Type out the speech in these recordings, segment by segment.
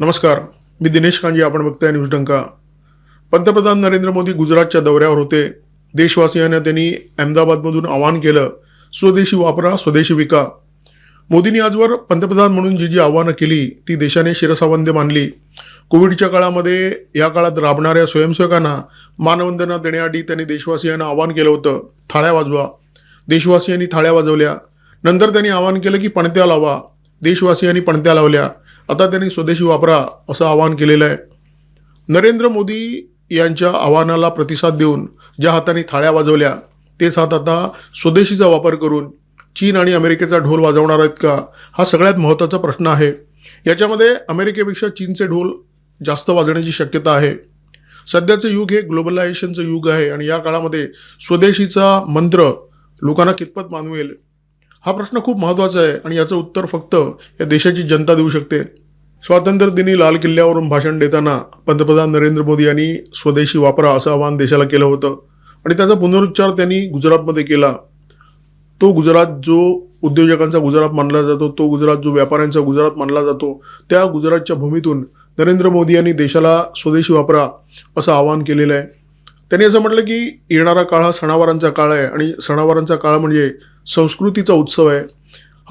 नमस्कार. मी दिनेश कांजी आपण बघताय न्यूज डंका. पंतप्रधान नरेंद्र मोदी गुजरातच्या दौऱ्यावर होते. देशवासियांना त्यांनी अहमदाबादमधून आवाहन केलं स्वदेशी वापरा स्वदेशी विका. मोदींनी आजवर पंतप्रधान म्हणून जी जी आव्हानं केली ती देशाने शिरसावंदे मानली. कोविडच्या काळामध्ये या काळात राबणाऱ्या स्वयंसेवकांना मानवंदना देण्यासाठी त्यांनी देशवासियांना आवाहन केलं होतं. थाळ्या वाजवा. देशवासियांनी थाळ्या वाजवल्या. नंतर त्यांनी आवाहन केलं की पणत्या लावा. देशवासियांनी पणत्या लावल्या. आता त्यांनी स्वदेशी वापरा असं आवाहन केलेलं आहे. नरेंद्र मोदी यांच्या आव्हानाला प्रतिसाद देऊन ज्या हाताने थाळ्या वाजवल्या तेच हात आता स्वदेशीचा वापर करून चीन आणि अमेरिकेचा ढोल वाजवणार आहेत का? हा सगळ्यात महत्त्वाचा प्रश्न आहे. याच्यामध्ये अमेरिकेपेक्षा चीनचे ढोल जास्त वाजण्याची शक्यता आहे. सध्याचं युग हे ग्लोबलायझेशनचं युग आहे आणि या काळामध्ये स्वदेशीचा मंत्र लोकांना कितपत मानवेल हा प्रश्न खूप महत्त्वाचा आहे आणि याचं उत्तर फक्त या देशाची जनता देऊ शकते. स्वातंत्र्य दिनी लाल किल्ल्यावरून भाषण देताना पंतप्रधान नरेंद्र मोदी यांनी स्वदेशी वापरा असं आवाहन देशाला केलं होतं. आणि त्याचा पुनरुच्चार त्यांनी गुजरातमध्ये केला. तो गुजरात जो उद्योजकांचा गुजरात मानला जातो तो गुजरात जो व्यापाऱ्यांचा गुजरात मानला जातो त्या गुजरातच्या भूमीतून नरेंद्र मोदी यांनी देशाला स्वदेशी वापरा असं आवाहन केलेलं आहे. त्यांनी असं म्हटलं की येणारा काळ हा सणावारांचा काळ आहे आणि सणावारांचा काळ म्हणजे संस्कृतीचा उत्सव आहे.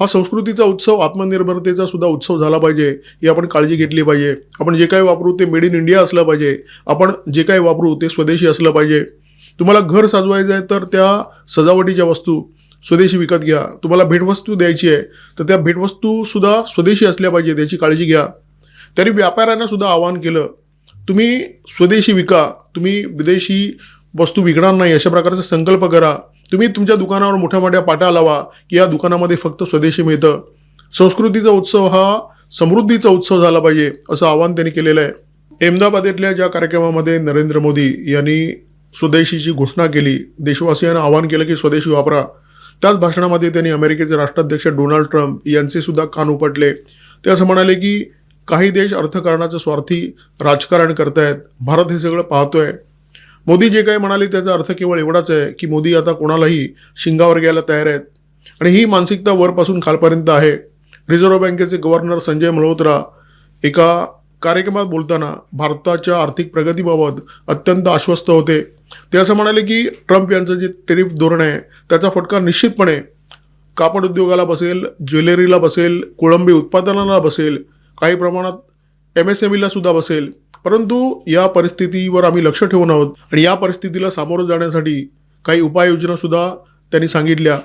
हा संस्कृतीचा उत्सव आत्मनिर्भरतेचा सुद्धा उत्सव झाला पाहिजे ही आपण काळजी घेतली पाहिजे. आपण जे काही वापरू ते मेड इन इंडिया असलं पाहिजे. आपण जे काही वापरू ते स्वदेशी असलं पाहिजे. तुम्हाला घर साजवायचं आहे तर त्या सजावटीच्या वस्तू स्वदेशी विकत घ्या. तुम्हाला भेटवस्तू द्यायची आहे तर त्या भेटवस्तूसुद्धा स्वदेशी असल्या पाहिजे त्याची काळजी घ्या. त्यांनी व्यापाऱ्यांना सुद्धा आवाहन केलं तुम्ही स्वदेशी विका तुम्ही विदेशी वस्तू विकणार नाही अशा प्रकारचा संकल्प करा. तुम्ही तुमच्या दुकानावर मोठ्या मोठ्या पाट्या लावा की या दुकानामध्ये फक्त स्वदेशी मिळतं. संस्कृतीचा उत्सव हा समृद्धीचा उत्सव झाला पाहिजे असं आवाहन त्यांनी केलेलं आहे. अहमदाबाद येथल्या ज्या कार्यक्रमामध्ये नरेंद्र मोदी यांनी स्वदेशीची घोषणा केली देशवासियांना आवाहन केलं की स्वदेशी वापरा. त्याच भाषणामध्ये त्यांनी अमेरिकेचे राष्ट्राध्यक्ष डोनाल्ड ट्रम्प यांचे सुद्धा कान उपटले. ते असं म्हणाले की काही देश अर्थकारणाचं स्वार्थी राजकारण करतायत. भारत हे सगळं पाहतोय. मोदी जे काही म्हणाले त्याचा अर्थ केवळ एवढाच आहे की मोदी आता कोणालाही शिंगावर घ्यायला तयार आहेत. आणि ही मानसिकता वरपासून खालपर्यंत आहे. रिझर्व्ह बँकेचे गव्हर्नर संजय मल्होत्रा एका कार्यक्रमात बोलताना भारताच्या आर्थिक प्रगतीबाबत अत्यंत आश्वस्त होते. ते असं म्हणाले की ट्रम्प यांचं जे टेरिफ धोरण आहे त्याचा फटका निश्चितपणे कापड उद्योगाला बसेल ज्वेलरीला बसेल कोळंबी उत्पादनाला बसेल काही प्रमाणात एम एस एम ईला सुद्धा बसेल. परंतु या परिस्थितीवर आम्ही लक्ष ठेवून आहोत आणि या परिस्थितीला सामोरं जाण्यासाठी काही उपाययोजनासुद्धा त्यांनी सांगितल्या.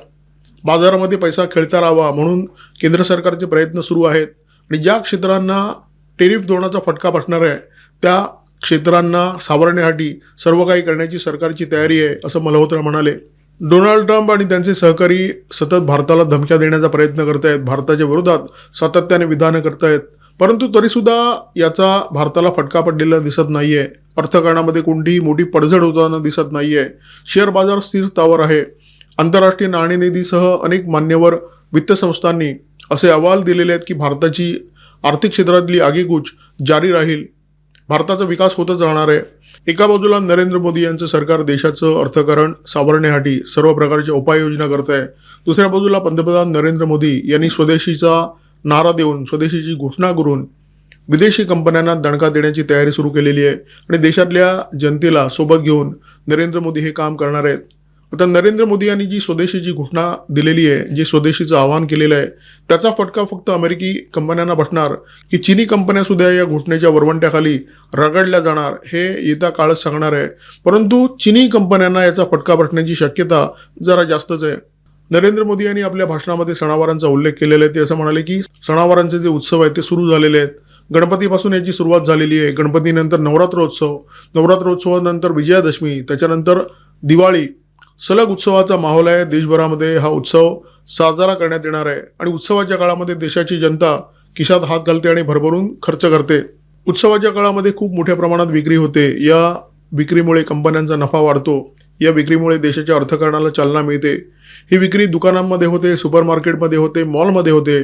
बाजारामध्ये पैसा खेळता राहावा म्हणून केंद्र सरकारचे प्रयत्न सुरू आहेत. आणि ज्या क्षेत्रांना टेरिफ धोरणाचा फटका बसणार आहे त्या क्षेत्रांना सावरण्यासाठी सर्व काही करण्याची सरकारची तयारी आहे असं मल्होत्रा म्हणाले. डोनाल्ड ट्रम्प आणि त्यांचे सहकारी सतत भारताला धमक्या देण्याचा प्रयत्न करत आहेत भारताच्या विरोधात सातत्याने विधानं करतायत. परंतु तरीसुद्धा याचा भारताला फटका पडलेला दिसत नाही आहे अर्थकारणामध्ये कोणतीही मोठी पडझड होताना दिसत नाही आहे शेअर बाजार स्थिरतावर आहे. आंतरराष्ट्रीय नाणेनिधीसह अनेक मान्यवर वित्त संस्थांनी असे अहवाल दिलेले आहेत की भारताची आर्थिक क्षेत्रातली आगीकूच जारी राहील. भारताचा विकास होतच राहणार आहे. एका बाजूला नरेंद्र मोदी यांचं सरकार देशाचं अर्थकारण सावरण्यासाठी सर्व प्रकारच्या उपाययोजना करत आहे दुसऱ्या बाजूला पंतप्रधान नरेंद्र मोदी यांनी स्वदेशीचा नारा देऊन स्वदेशीची घोषणा करून विदेशी कंपन्यांना दणका देण्याची तयारी सुरू केलेली आहे आणि देशातल्या जनतेला सोबत घेऊन नरेंद्र मोदी हे काम करणार आहेत. आता नरेंद्र मोदी यांनी जी स्वदेशीची घोषणा दिलेली आहे जी स्वदेशीचं आवाहन केलेलं आहे त्याचा फटका फक्त अमेरिकी कंपन्यांना बसणार की चिनी कंपन्या सुद्धा या घोषणेच्या वरवंट्याखाली रगडल्या जाणार हे येत्या काळच सांगणार आहे. परंतु चिनी कंपन्यांना याचा फटका बसण्याची शक्यता जरा जास्तच आहे. नरेंद्र मोदी यांनी आपल्या भाषणामध्ये सणावारांचा उल्लेख केलेला आहे. ते असं म्हणाले की सणावारांचे जे उत्सव आहेत ते सुरू झालेले आहेत. गणपतीपासून याची सुरुवात झालेली आहे. गणपतीनंतर नवरात्रोत्सव नवरात्रोत्सवानंतर विजयादशमी त्याच्यानंतर दिवाळी. सलग उत्सवाचा माहोल आहे. देशभरामध्ये हा उत्सव साजरा करण्यात येणार आहे. आणि उत्सवाच्या काळामध्ये देशाची जनता खिशात हात घालते आणि भरभरून खर्च करते. उत्सवाच्या काळामध्ये खूप मोठ्या प्रमाणात विक्री होते. या विक्रीमुळे कंपन्यांचा नफा वाढतो. या विक्रीमुळे देशाच्या अर्थकारणाला चालना मिळते. ही विक्री दुकानांमध्ये होते सुपर मार्केटमध्ये होते मॉलमध्ये होते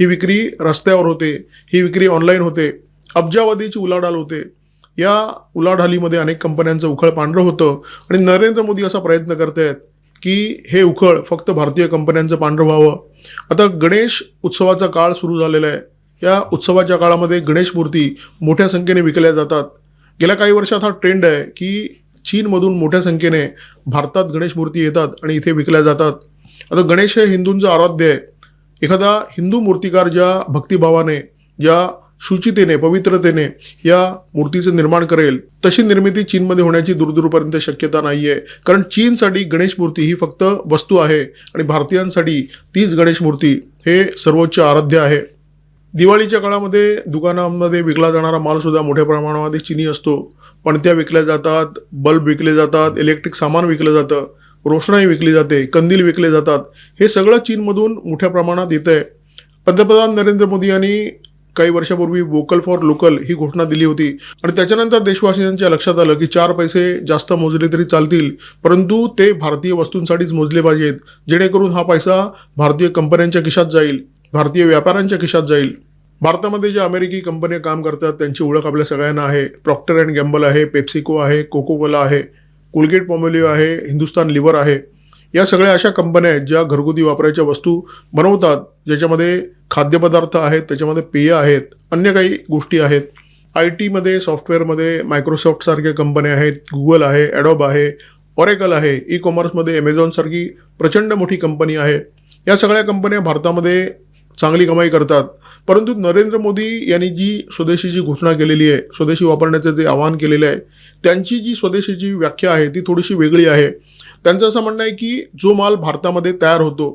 ही विक्री रस्त्यावर होते ही विक्री ऑनलाईन होते अब्जावधीची उलाढाल होते. या उलाढालीमध्ये अनेक कंपन्यांचं उखळ पांढरं होतं आणि नरेंद्र मोदी असा प्रयत्न करत आहेत की हे उखळ फक्त भारतीय कंपन्यांचं पांढरं व्हावं. आता गणेश उत्सवाचा काळ सुरू झालेला आहे. या उत्सवाच्या काळामध्ये गणेश मूर्ती मोठ्या संख्येने विकल्या जातात. गेल्या काही वर्षात हा ट्रेंड आहे की चीनमधून मोठ्या संख्येने भारतात गणेश मूर्ती येतात आणि इथे विकल्या जातात. आता गणेश हे हिंदूंचं आराध्य आहे. एखादा हिंदू मूर्तिकार ज्या भक्तिभावाने ज्या शुचितेने पवित्रतेने या मूर्तीचं निर्माण करेल तशी निर्मिती चीनमध्ये होण्याची दूरदूरपर्यंत शक्यता नाही आहे कारण चीनसाठी गणेश मूर्ती ही फक्त वस्तू आहे आणि भारतीयांसाठी तीच गणेश मूर्ती हे सर्वोच्च आराध्य आहे. दिवाळीच्या काळामध्ये दुकानांमध्ये विकला जाणारा मालसुद्धा मोठ्या प्रमाणामध्ये चिनी असतो. पणत्या विकल्या जातात बल्ब विकले जातात इलेक्ट्रिक सामान विकलं जातं रोषणाई विकली जाते कंदील विकले जातात. हे सगळं चीनमधून मोठ्या प्रमाणात येतं आहे पंतप्रधान नरेंद्र मोदी यांनी काही वर्षापूर्वी वोकल फॉर लोकल ही घोषणा दिली होती. आणि त्याच्यानंतर देशवासियांच्या लक्षात आलं की चार पैसे जास्त मोजले तरी चालतील परंतु ते भारतीय वस्तूंसाठीच मोजले पाहिजेत. जेणेकरून हा पैसा भारतीय कंपन्यांच्या खिशात जाईल भारतीय व्यापाऱ्यांच्या खिशात जाईल. भारतामध्ये ज्या अमेरिकी कंपन्या काम करतात त्यांची ओळख आपल्या सगळ्यांना आहे. प्रॉक्टर अँड गॅम्बल आहे पेप्सिको आहे कोको कोला आहे कोलगेट पॉमोलिओ आहे हिंदुस्तान लिव्हर आहे. या सगळ्या अशा कंपन्या आहेत ज्या घरगुती वापरायच्या वस्तू बनवतात ज्याच्यामध्ये खाद्यपदार्थ आहेत त्याच्यामध्ये पेय आहेत अन्य काही गोष्टी आहेत. आय टीमध्ये सॉफ्टवेअरमध्ये मायक्रोसॉफ्टसारख्या कंपन्या आहेत गुगल आहे ॲडॉब आहे ऑरेकल आहे ई कॉमर्समध्ये ॲमेझॉनसारखी प्रचंड मोठी कंपनी आहे. या सगळ्या कंपन्या भारतामध्ये चांगली कमाई करतात. परंतु नरेंद्र मोदी यांनी जी स्वदेशीची घोषणा केलेली आहे स्वदेशी वापरण्याचं जे आवाहन केलेलं आहे त्यांची जी स्वदेशीची व्याख्या आहे ती थोडीशी वेगळी आहे. त्यांचं असं म्हणणं आहे की जो माल भारतामध्ये तयार होतो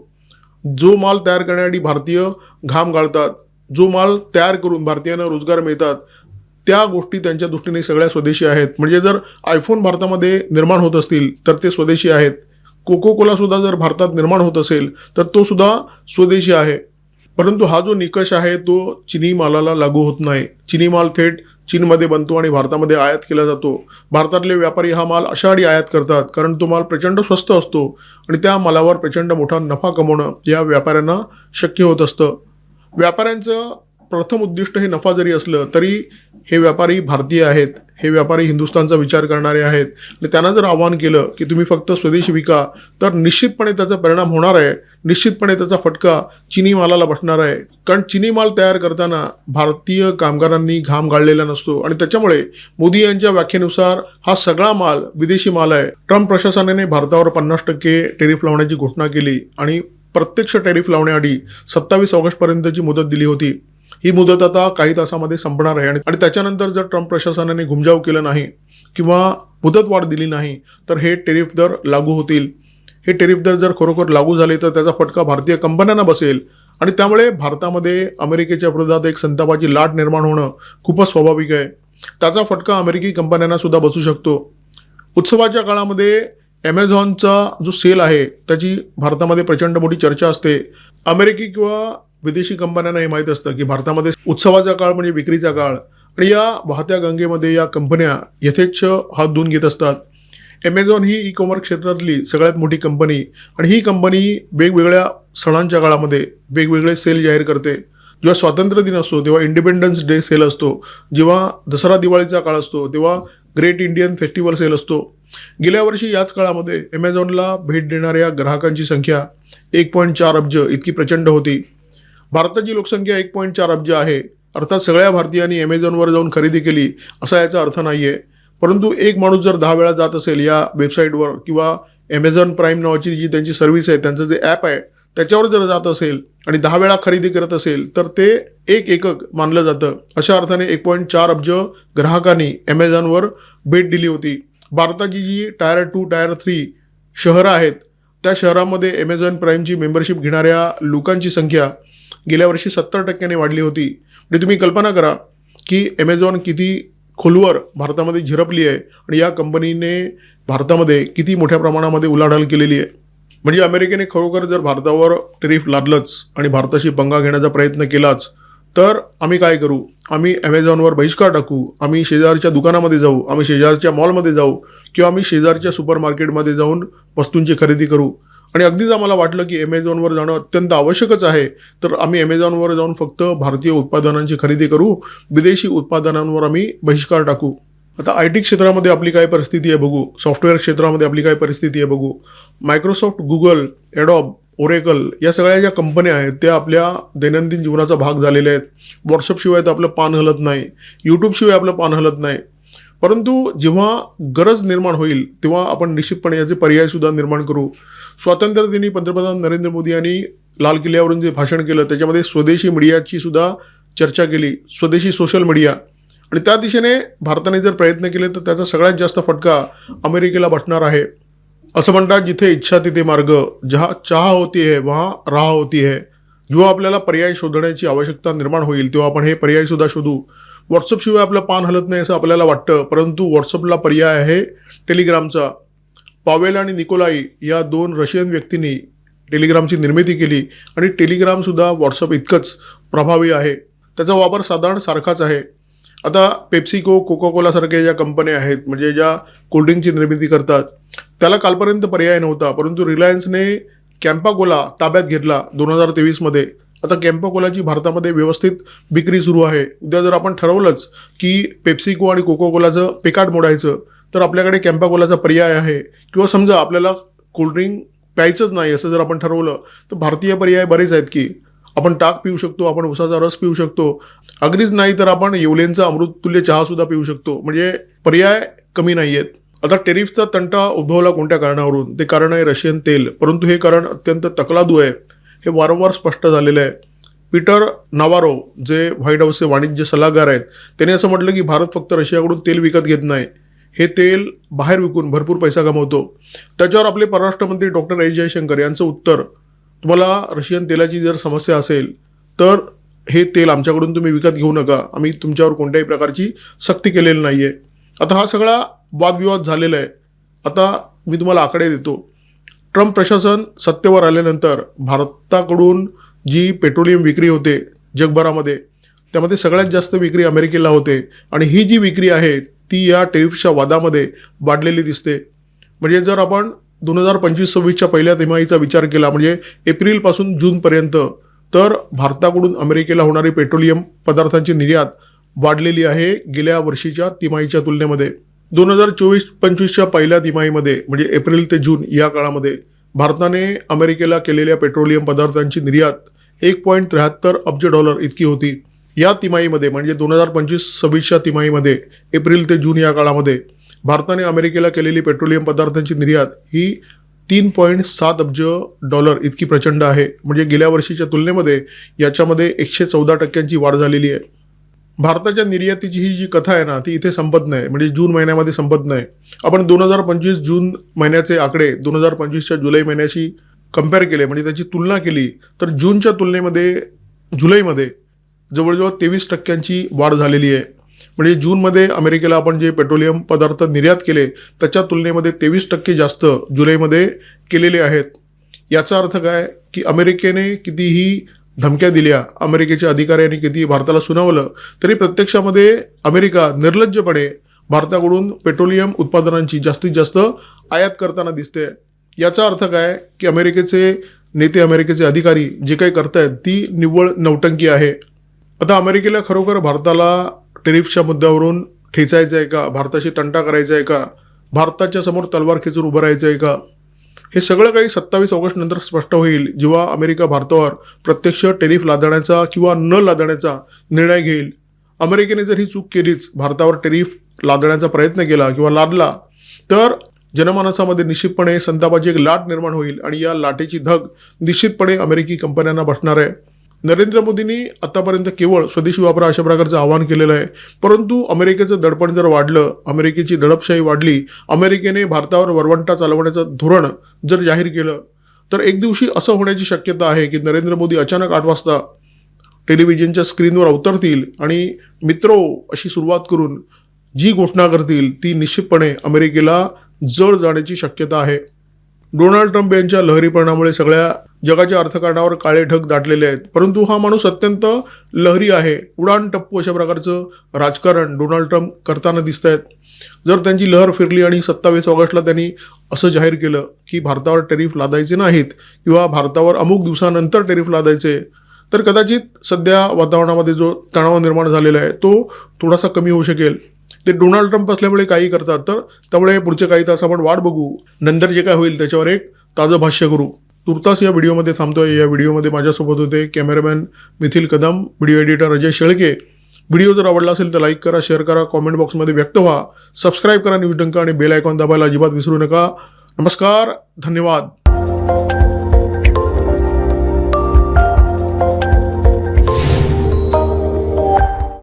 जो माल तयार करण्यासाठी भारतीय घाम गाळतात जो माल तयार करून भारतीयांना रोजगार मिळतात त्या गोष्टी त्यांच्या दृष्टीने सगळ्या स्वदेशी आहेत. म्हणजे जर आयफोन भारतामध्ये निर्माण होत असतील तर ते स्वदेशी आहेत. कोको कोलासुद्धा जर भारतात निर्माण होत असेल तर तो सुद्धा स्वदेशी आहे. परंतु हा जो निकष आहे तो चिनी मालाला लागू होत नाही. चिनी माल थेट चीनमध्ये बनतो आणि भारतामध्ये आयात केला जातो. भारतातले व्यापारी हा माल अशासाठी आयात करतात कारण तो माल प्रचंड स्वस्त असतो आणि त्या मालावर प्रचंड मोठा नफा कमवणं या व्यापाऱ्यांना शक्य होत असतं. व्यापाऱ्यांचं प्रथम उद्दिष्ट हे नफा जरी असलं तरी हे व्यापारी भारतीय आहेत हे व्यापारी हिंदुस्थानचा विचार करणारे आहेत. आणि त्यांना जर आव्हान केलं की तुम्ही फक्त स्वदेशी विका तर निश्चितपणे त्याचा परिणाम होणार आहे. निश्चितपणे त्याचा फटका चिनी मालाला बसणार आहे. कारण चिनी माल तयार करताना भारतीय कामगारांनी घाम गाळलेला नसतो. आणि त्याच्यामुळे मोदी यांच्या व्याख्येनुसार हा सगळा माल विदेशी माल आहे. ट्रम्प प्रशासनाने भारतावर पन्नास टक्के टेरिफ लावण्याची घोषणा केली. आणि प्रत्यक्ष टॅरिफ लावण्याआधी सत्तावीस ऑगस्टपर्यंतची मुदत दिली होती. ही मुदत आता काही तासामध्ये संपणार आहे. आणि आणि त्याच्यानंतर जर ट्रम्प प्रशासनाने घुमजाव केलं नाही किंवा मुदतवाढ दिली नाही तर हे टेरिफ दर लागू होतील. हे टेरिफ दर जर खरोखर लागू झाले तर त्याचा फटका भारतीय कंपन्यांना बसेल. आणि त्यामुळे भारतामध्ये अमेरिकेच्या विरोधात एक संतापाची लाट निर्माण होणं खूपच स्वाभाविक आहे. त्याचा फटका अमेरिकी कंपन्यांना सुद्धा बसू शकतो. उत्सवाच्या काळामध्ये ॲमेझॉनचा जो सेल आहे त्याची भारतामध्ये प्रचंड मोठी चर्चा असते. अमेरिकी किंवा विदेशी कंपन्यांना हे माहीत असतं की भारतामध्ये उत्सवाचा काळ म्हणजे विक्रीचा काळ. आणि या वाहत्या गंगेमध्ये या कंपन्या यथेच्छ हात धुवून घेत असतात. ॲमेझॉन ही ई कॉमर्स क्षेत्रातली सगळ्यात मोठी कंपनी आणि ही कंपनी वेगवेगळ्या सणांच्या काळामध्ये वेगवेगळे सेल जाहीर करते. जेव्हा स्वातंत्र्य दिन असतो तेव्हा इंडिपेंडन्स डे सेल असतो. जेव्हा दसरा दिवाळीचा काळ असतो तेव्हा ग्रेट इंडियन फेस्टिवल सेल असतो. गेल्या वर्षी याच काळामध्ये ॲमेझॉनला भेट देणाऱ्या ग्राहकांची संख्या एक पॉईंट चार अब्ज इतकी प्रचंड होती. भारताची लोकसंख्या एक पॉईंट चार अब्ज आहे. अर्थात सगळ्या भारतीयांनी ॲमेझॉनवर जाऊन खरेदी केली असा याचा अर्थ नाही आहे परंतु एक माणूस जर दहा वेळा जात असेल या वेबसाईटवर किंवा ॲमेझॉन प्राईम नावाची जी त्यांची सर्व्हिस आहे त्यांचं जे ॲप आहे त्याच्यावर जर जात असेल आणि दहा वेळा खरेदी करत असेल तर ते एक एकक मानलं जातं. अशा अर्थाने एक पॉईंट चार अब्ज ग्राहकांनी ॲमेझॉनवर भेट दिली होती. भारताची जी टायर टू टायर थ्री शहरं आहेत त्या शहरामध्ये ॲमेझॉन प्राईमची मेंबरशिप घेणाऱ्या लोकांची संख्या गेल्या वर्षी सत्तर टक्क्याने वाढली होती. म्हणजे तुम्ही कल्पना करा की ॲमेझॉन किती खोलवर भारतामध्ये झिरपली आहे आणि या कंपनीने भारतामध्ये किती मोठ्या प्रमाणामध्ये उलाढाल केलेली आहे. म्हणजे अमेरिकेने खरोखर जर भारतावर टेरिफ लादलंच आणि भारताशी पंगा घेण्याचा प्रयत्न केलाच तर आम्ही काय करू? आम्ही ॲमेझॉनवर बहिष्कार टाकू? आम्ही शेजारच्या दुकानामध्ये जाऊ? आम्ही शेजारच्या मॉलमध्ये जाऊ? किंवा आम्ही शेजारच्या सुपर मार्केटमध्ये जाऊन वस्तूंची खरेदी करू? आणि अगदीच आम्हाला वाटलं की ॲमेझॉनवर जाणं अत्यंत आवश्यकच आहे. तर आम्ही ॲमेझॉनवर जाऊन फक्त भारतीय उत्पादनांची खरेदी करू विदेशी उत्पादनांवर आम्ही बहिष्कार टाकू. आता आय टी क्षेत्रामध्ये आपली काय परिस्थिती आहे बघू. सॉफ्टवेअर क्षेत्रामध्ये आपली काय परिस्थिती आहे बघू. मायक्रोसॉफ्ट गुगल ॲडॉब ओरेकल या सगळ्या ज्या कंपन्या आहेत त्या आपल्या दैनंदिन जीवनाचा भाग झालेल्या आहेत. व्हॉट्सअपशिवाय तर आपलं पान हलत नाही. यूट्यूबशिवाय आपलं पान हलत नाही. परंतु जेव्हा गरज निर्माण होईल तेव्हा आपण निश्चितपणे याचे पर्यायसुद्धा निर्माण करू. स्वातंत्र्यदिनी पंतप्रधान नरेंद्र मोदी यांनी लाल किल्ल्यावरून जे भाषण केलं. त्याच्यामध्ये स्वदेशी मीडियाची सुद्धा चर्चा केली. स्वदेशी सोशल मीडिया आणि त्या दिशेने भारताने जर प्रयत्न केले तर त्याचा सगळ्यात जास्त फटका अमेरिकेला बसणार आहे. असं म्हणतात जिथे इच्छा तिथे मार्ग. जहा चहा होती आहे वहा राह होती आहे जेव्हा आपल्याला पर्याय शोधण्याची आवश्यकता निर्माण होईल तेव्हा आपण हे पर्यायसुद्धा शोधू. व्हॉट्सअपशिवाय आपलं पान हलत नाही असं आपल्याला वाटतं. परंतु व्हॉट्सअपला पर्याय आहे टेलिग्रामचा पावेल आणि निकोलाई या दोन रशियन व्यक्तींनी टेलिग्रामची निर्मिती केली आणि टेलिग्रामसुद्धा व्हॉट्सअप इतकंच प्रभावी आहे. त्याचा वापर साधारण सारखाच आहे. आता पेप्सिको कोका कोलासारख्या ज्या कंपन्या आहेत म्हणजे ज्या कोल्ड्रिंकची निर्मिती करतात त्याला कालपर्यंत पर्याय नव्हता. परंतु रिलायन्सने कॅम्पागोला ताब्यात घेतला दोन हजार तेवीसमध्ये. आता कॅम्पाकोलाची भारतामध्ये व्यवस्थित विक्री सुरू आहे. उद्या जर आपण ठरवलंच की पेप्सिको आणि कोको कोलाचं पेकाट मोडायचं तर आपल्याकडे कॅम्पाकोलाचा पर्याय आहे. किंवा समजा आपल्याला कोल्ड्रिंक प्यायचंच नाही असं जर आपण ठरवलं तर भारतीय पर्याय बरेच आहेत की आपण टाक पिऊ शकतो आपण उसाचा रस पिऊ शकतो. अगदीच नाही तर आपण येवलेंचा अमृततुल्य चहासुद्धा पिऊ शकतो. म्हणजे पर्याय कमी नाही आहेत आता टेरिफचा तंटा उद्भवला कोणत्या कारणावरून? ते कारण आहे रशियन तेल. परंतु हे कारण अत्यंत तकलादू आहे. हे वारंवार स्पष्ट झालेलं आहे. पीटर नवारो जे व्हाईट हाऊसचे वाणिज्य सल्लागार आहेत त्यांनी असं म्हटलं की भारत फक्त रशियाकडून तेल विकत घेत नाही. हे तेल बाहेर विकून भरपूर पैसा कमवतो. त्याच्यावर आपले परराष्ट्र मंत्री डॉक्टर एस जयशंकर यांचं उत्तर तुम्हाला रशियन तेलाची जर समस्या असेल तर हे तेल आमच्याकडून तुम्ही विकत घेऊ नका. आम्ही तुमच्यावर कोणत्याही प्रकारची सक्ती केलेली नाही आहे आता हा सगळा वादविवाद झालेला आहे. आता मी तुम्हाला आकडे देतो. ट्रम्प प्रशासन सत्तेवर आल्यानंतर भारताकडून जी पेट्रोलियम विक्री होते जगभरामध्ये त्यामध्ये सगळ्यात जास्त विक्री अमेरिकेला होते आणि ही जी विक्री आहे ती या टेरिफच्या वादामध्ये वाढलेली दिसते. म्हणजे जर आपण दोन हजार पंचवीस सव्वीसच्या पहिल्या तिमाहीचा विचार केला म्हणजे एप्रिलपासून जूनपर्यंत तर भारताकडून अमेरिकेला होणारी पेट्रोलियम पदार्थांची निर्यात वाढलेली आहे गेल्या वर्षीच्या तिमाहीच्या तुलनेमध्ये. दोन हजार चोवीस पंचवीसच्या पहिल्या तिमाहीमध्ये म्हणजे एप्रिल ते जून या काळामध्ये भारताने अमेरिकेला केलेल्या पेट्रोलियम पदार्थांची निर्यात एक पॉईंट त्र्याहत्तर अब्ज डॉलर इतकी होती. या तिमाहीमध्ये म्हणजे दोन हजार पंचवीस सव्वीसच्या तिमाहीमध्ये एप्रिल ते जून या काळामध्ये भारताने अमेरिकेला केलेली पेट्रोलियम पदार्थांची निर्यात ही तीन पॉईंट सात अब्ज डॉलर इतकी प्रचंड आहे. म्हणजे गेल्या वर्षीच्या तुलनेमध्ये याच्यामध्ये एकशे चौदा टक्क्यांची वाढ झालेली आहे. भारताच्या निर्यातीची ही जी कथा आहे ना ती इथे संपत नाही. म्हणजे जून महिन्यामध्ये संपत नाही. आपण दोन हजार पंचवीस जून महिन्याचे आकडे दोन हजार पंचवीसच्या जुलै महिन्याशी कंपेअर केले म्हणजे त्याची तुलना केली तर जूनच्या तुलनेमध्ये जुलैमध्ये जवळजवळ तेवीस टक्क्यांची वाढ झालेली आहे. म्हणजे जूनमध्ये अमेरिकेला आपण जे पेट्रोलियम पदार्थ निर्यात केले त्याच्या तुलनेमध्ये तेवीस टक्के जास्त जुलैमध्ये केलेले आहेत. याचा अर्थ काय? की अमेरिकेने कितीही धमक्या दिल्या. अमेरिकेच्या अधिकाऱ्यांनी किती भारताला सुनावलं तरी प्रत्यक्षामध्ये अमेरिका निर्लज्जपणे भारताकडून पेट्रोलियम उत्पादनांची जास्तीत जास्त आयात करताना दिसते. याचा अर्थ काय? की अमेरिकेचे नेते अमेरिकेचे अधिकारी जे काही करतायत ती निव्वळ नौटंकी आहे. आता अमेरिकेला खरोखर भारताला टेरिफच्या मुद्द्यावरून ठेचायचं आहे का? भारताशी तंटा करायचा आहे का? भारताच्या समोर तलवार खेचून उभं राहायचं आहे का? हे सगळं काही सत्तावीस ऑगस्ट नंतर स्पष्ट होईल जेव्हा अमेरिका भारतावर प्रत्यक्ष टेरिफ लादण्याचा किंवा न लादण्याचा निर्णय घेईल. अमेरिकेने जर ही चूक केलीच भारतावर टेरिफ लादण्याचा प्रयत्न केला किंवा लादला तर जनमानसामध्ये निश्चितपणे संतापाची एक लाट निर्माण होईल आणि या लाटेची धग निश्चितपणे अमेरिकी कंपन्यांना बसणार आहे. नरेंद्र मोदींनी आतापर्यंत केवळ स्वदेशी वापरा अशा प्रकारचं आवाहन केलेलं आहे. परंतु अमेरिकेचं दडपण जर वाढलं अमेरिकेची दडपशाही वाढली अमेरिकेने भारतावर वरवंटा चालवण्याचं धोरण जर जाहीर केलं तर एक दिवशी असं होण्याची शक्यता आहे की नरेंद्र मोदी अचानक आठ वाजता टेलिव्हिजनच्या स्क्रीनवर अवतरतील आणि मित्रो अशी सुरुवात करून जी घोषणा करतील ती निश्चितपणे अमेरिकेला जड जाण्याची शक्यता आहे. डोनाल्ड ट्रम्प यांच्या लहरीपणामुळे सगळ्या जगाच्या अर्थकारणावर काळे ढग दाटलेले आहेत. परंतु हा माणूस अत्यंत लहरी आहे. उडाण टप्पू अशा प्रकारचं राजकारण डोनाल्ड ट्रम्प करताना दिसत आहेत जर त्यांची लहर फिरली आणि सत्तावीस ऑगस्टला त्यांनी असं जाहीर केलं की भारतावर टेरिफ लादायचे नाहीत किंवा भारतावर अमुक दिवसानंतर टेरिफ लादायचे तर कदाचित सध्या वातावरणामध्ये जो तणाव निर्माण झालेला आहे तो थोडासा कमी होऊ शकेल. ते डोनाल्ड ट्रम्प असल्यामुळे काही करतात तर त्यामुळे पुढचे काही तास आपण वाट बघू. नंतर जे काय होईल त्याच्यावर एक ताजं भाष्य करू. तुर्तास या व्हिडिओमध्ये थांबतोय. या व्हिडिओमध्ये माझ्यासोबत होते cameraman Mithil Kadam video editor Ajay Shelke. Video जर आवडला असेल तर लाईक करा शेअर करा कॉमेंट बॉक्समध्ये व्यक्त व्हा. सबस्क्राईब करा न्यूज डंका आणि बेल आयकॉन दाबायला अजिबात विसरू नका. नमस्कार धन्यवाद.